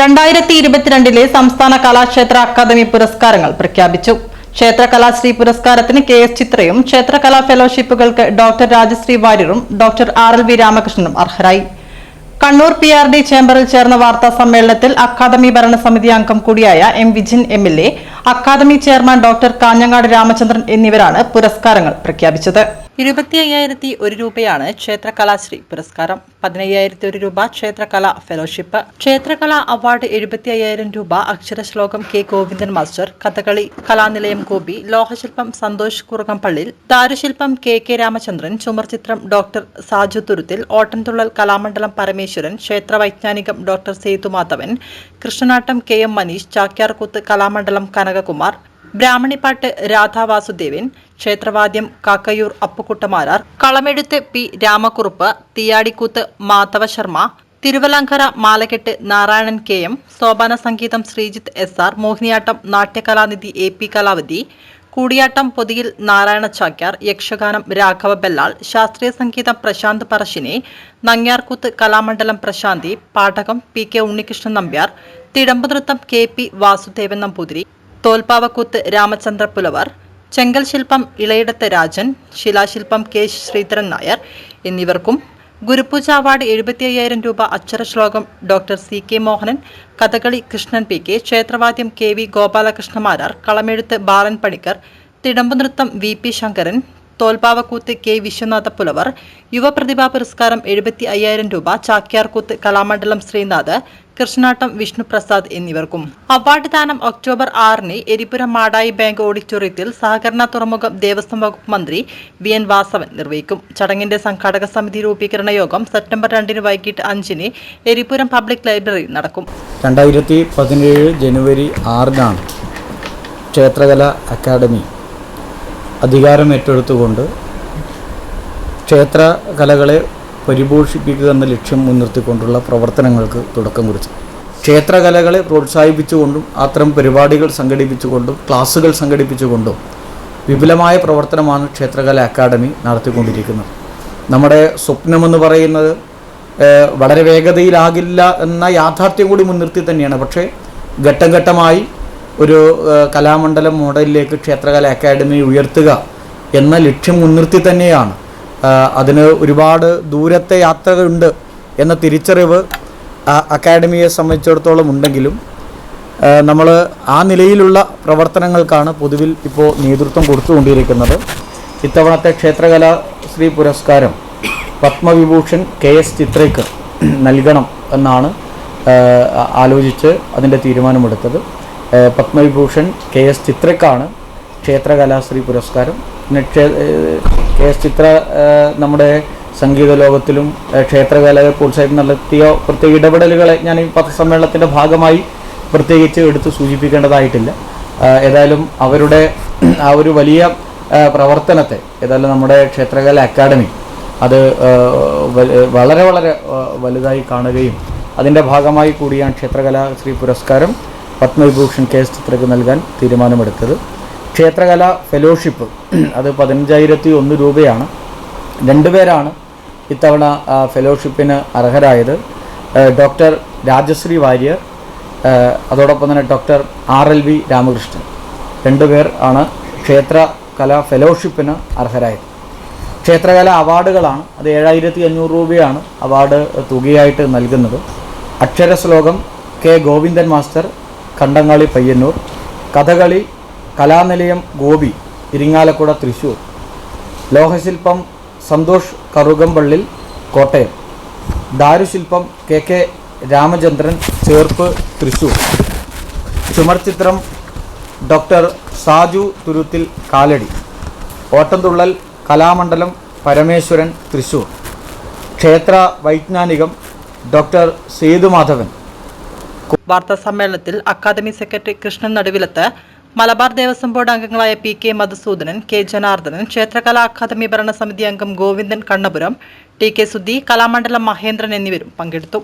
രണ്ടായിരത്തി ഇരുപത്തിരണ്ടിലെ സംസ്ഥാന കലാക്ഷേത്ര അക്കാദമി പുരസ്കാരങ്ങൾ പ്രഖ്യാപിച്ചു. ക്ഷേത്ര കലാശ്രീ പുരസ്കാരത്തിന് കെ എസ് ചിത്രയും ക്ഷേത്രകലാ ഫെലോഷിപ്പുകൾക്ക് ഡോക്ടർ രാജശ്രീ വാര്യറും ഡോക്ടർ ആർ എൽ വി രാമകൃഷ്ണനും അർഹരായി. കണ്ണൂർ പി ആർ ഡി ചേംബറിൽ ചേർന്ന വാർത്താ സമ്മേളനത്തിൽ അക്കാദമി ഭരണസമിതി അംഗം കൂടിയായ M Vijin M L A academy chairman doctor Kanhangad Ramachandran എന്നിവരാണ് പുരസ്കാരങ്ങൾ പ്രഖ്യാപിച്ചത്. ഇരുപത്തി അയ്യായിരത്തി ഒരു രൂപയാണ് ക്ഷേത്രകലാശ്രീ പുരസ്കാരം. പതിനയ്യായിരത്തി ഒരു രൂപ ക്ഷേത്രകലാ ഫെലോഷിപ്പ്. ക്ഷേത്രകലാ അവാർഡ് എഴുപത്തി അയ്യായിരം രൂപ അക്ഷരശ്ലോകം കെ ഗോവിന്ദൻ മാസ്റ്റർ. കഥകളി കലാനിലയം ഗോപി ലോഹശില്പം സന്തോഷ് കുറുകംപള്ളിൽ ദാരുശില്പം കെ കെ രാമചന്ദ്രൻ ചുമർചിത്രം ഡോക്ടർ സാജു തുരുത്തിൽ ഓട്ടൻതുള്ളൽ കലാമണ്ഡലം പരമേശ്വരൻ ക്ഷേത്ര വൈജ്ഞാനികം doctor Sethumadhavan Krishnanattam K M Manish Chakyarkoothu Kalamandalam Kanakakumar Brahmanipattu Radha Vasudevan ക്ഷേത്രവാദ്യം Kakkayur Appukuttamarar Kalamezhuthu P Ramakurup തീയാടിക്കൂത്ത് Madhava Sharma Thiruvalankara മാലകെട്ട് Narayanan K M Sopana Sangeetham Sreejith S R Mohiniyattam Natyakalanidhi A P Kalavathi Koodiyattam Pothiyil Narayana Chakyar Yakshagana Raghava Bellal ശാസ്ത്രീയ സംഗീതം Prashanth Parassini Nangiarkoothu Kalamandalam Prashanthi Padhakam P K Unnikrishnan Nambiar Thidambu Nritham K P Vasudevan Namboothiri Tholpavakoothu Ramachandra Pulavar ചെങ്കൽ ശില്പം ഇളയിടത്ത് രാജൻ ശിലാശില്പം K Sreedharan Nair എന്നിവർക്കും Gurupooja award എഴുപത്തി അയ്യായിരം രൂപ അക്ഷരശ്ലോകം doctor C. K. Mohanan Kathakali Krishnan P. K ക്ഷേത്രവാദ്യം K. V. Gopalakrishnamarar Kalamezhuthu Balan Panicker Thidambunritham V. P. Sankaran Tholpavakoothu K. Viswanatha Pulavar യുവപ്രതിഭാ പുരസ്കാരം എഴുപത്തി അയ്യായിരം രൂപ ചാക്യാർകൂത്ത് കലാമണ്ഡലം ശ്രീനാഥ് കൃഷ്ണാട്ടം വിഷ്ണുപ്രസാദ് എന്നിവർക്കും. അവാർഡ് ദാനം ഒക്ടോബർ ആറിന് എരിപുരം മാടായി ബാങ്ക് ഓഡിറ്റോറിയത്തിൽ സഹകരണ തുറമുഖം ദേവസ്വം വകുപ്പ് മന്ത്രി വി എൻ വാസവൻ നിർവഹിക്കും. ചടങ്ങിന്റെ സംഘാടക സമിതി രൂപീകരണ യോഗം സെപ്റ്റംബർ രണ്ടിന് വൈകിട്ട് അഞ്ചിന് എരിപുരം പബ്ലിക് ലൈബ്രറി നടക്കും. രണ്ടായിരത്തി പതിനേഴ് ജനുവരി ആറിനാണ് ക്ഷേത്രകല അക്കാദമി അധികാരം ഏറ്റെടുത്തുകൊണ്ട് ക്ഷേത്രകലകളെ പരിപോഷിപ്പിക്കുക എന്ന ലക്ഷ്യം മുൻനിർത്തിക്കൊണ്ടുള്ള പ്രവർത്തനങ്ങൾക്ക് തുടക്കം കുറിച്ചു. ക്ഷേത്രകലകളെ പ്രോത്സാഹിപ്പിച്ചുകൊണ്ടും അത്തരം പരിപാടികൾ സംഘടിപ്പിച്ചുകൊണ്ടും ക്ലാസ്സുകൾ സംഘടിപ്പിച്ചുകൊണ്ടും വിപുലമായ പ്രവർത്തനമാണ് ക്ഷേത്രകല അക്കാദമി നടത്തിക്കൊണ്ടിരിക്കുന്നത്. നമ്മുടെ സ്വപ്നമെന്ന് പറയുന്നത് വളരെ വേഗതയിലാകില്ല എന്ന യാഥാർത്ഥ്യം കൂടി മുൻനിർത്തി തന്നെയാണ്. പക്ഷേ ഘട്ടം ഘട്ടമായി ഒരു കലാമണ്ഡലം മോഡലിലേക്ക് ക്ഷേത്രകല അക്കാദമി ഉയർത്തുക എന്ന ലക്ഷ്യം മുൻനിർത്തി തന്നെയാണ്. അതിന് ഒരുപാട് ദൂരത്തെ യാത്രകളുണ്ട് എന്ന തിരിച്ചറിവ് അക്കാഡമിയെ സംബന്ധിച്ചിടത്തോളം ഉണ്ടെങ്കിലും നമ്മൾ ആ നിലയിലുള്ള പ്രവർത്തനങ്ങൾക്കാണ് പൊതുവിൽ ഇപ്പോൾ നേതൃത്വം കൊടുത്തുകൊണ്ടിരിക്കുന്നത്. ഇത്തവണത്തെ ക്ഷേത്രകല ശ്രീ പുരസ്കാരം പത്മവിഭൂഷൺ കെ എസ് ചിത്രയ്ക്ക് നൽകണം എന്നാണ് ആലോചിച്ച് അതിന്റെ തീരുമാനമെടുത്തത്. പത്മവിഭൂഷൺ കെ എസ് ചിത്രയ്ക്കാണ് ക്ഷേത്രകലാശ്രീ പുരസ്കാരം. പിന്നെ കെ എസ് ചിത്ര നമ്മുടെ സംഗീത ലോകത്തിലും ക്ഷേത്രകലയെ പ്രോത്സാഹിപ്പിച്ച് നടത്തിയ പ്രത്യേക ഇടപെടലുകളെ ഞാൻ ഈ പത്രസമ്മേളനത്തിന്റെ ഭാഗമായി പ്രത്യേകിച്ച് എടുത്ത് സൂചിപ്പിക്കേണ്ടതായിട്ടില്ല. ഏതായാലും അവരുടെ ആ ഒരു വലിയ പ്രവർത്തനത്തെ ഏതായാലും നമ്മുടെ ക്ഷേത്രകല അക്കാദമി അത് വളരെ വളരെ വലുതായി കാണുകയും അതിന്റെ ഭാഗമായി കൂടിയാണ് ക്ഷേത്രകലാശ്രീ പുരസ്കാരം പത്മവിഭൂഷൺ കെ എസ് ചിത്രയ്ക്ക് നൽകാൻ തീരുമാനമെടുത്തത്. ക്ഷേത്രകല ഫെലോഷിപ്പ്. അത് പതിനഞ്ചായിരത്തി ഒന്ന് രൂപയാണ്. രണ്ടുപേരാണ് ഇത്തവണ ഫെലോഷിപ്പിന് അർഹരായത്. ഡോക്ടർ രാജശ്രീ വാര്യർ അതോടൊപ്പം തന്നെ doctor R L V Ramakrishnan. രണ്ടുപേർ ആണ് ക്ഷേത്ര കലാ ഫെലോഷിപ്പിന് അർഹരായത്. ക്ഷേത്രകല അവാർഡുകളാണ്. അത് ഏഴായിരത്തി അഞ്ഞൂറ് രൂപയാണ് അവാർഡ് തുകയായിട്ട് നൽകുന്നത്. അക്ഷരശ്ലോകം കെ ഗോവിന്ദൻ മാസ്റ്റർ കണ്ടങ്ങാളി പയ്യന്നൂർ കഥകളി കലാനിലയം ഗോപി ഇരിങ്ങാലക്കുട തൃശൂർ. ലോഹശില്പം സന്തോഷ് കറുകമ്പള്ളിൽ കോട്ടയം. ദാരുശില്പം കെ കെ രാമചന്ദ്രൻ ചേർപ്പ് തൃശൂർ. ചുമർചിത്രം ഡോക്ടർ സാജു തുരുത്തിൽ കാലടി. ഓട്ടംതുള്ളൽ കലാമണ്ഡലം പരമേശ്വരൻ തൃശൂർ. ക്ഷേത്ര വൈജ്ഞാനികം ഡോക്ടർ സേതുമാധവൻ. വാർത്താ സമ്മേളനത്തിൽ academy secretary Krishnan Naduvilath Malabar Devaswom board അംഗങ്ങളായ P K Madhusoodanan K Janardhanan Kshethrakala academy ഭരണസമിതി അംഗം ഗോവിന്ദൻ കണ്ണപുരം ടി കെ സുധി കലാമണ്ഡലം മഹേന്ദ്രൻ എന്നിവരും പങ്കെടുത്തു.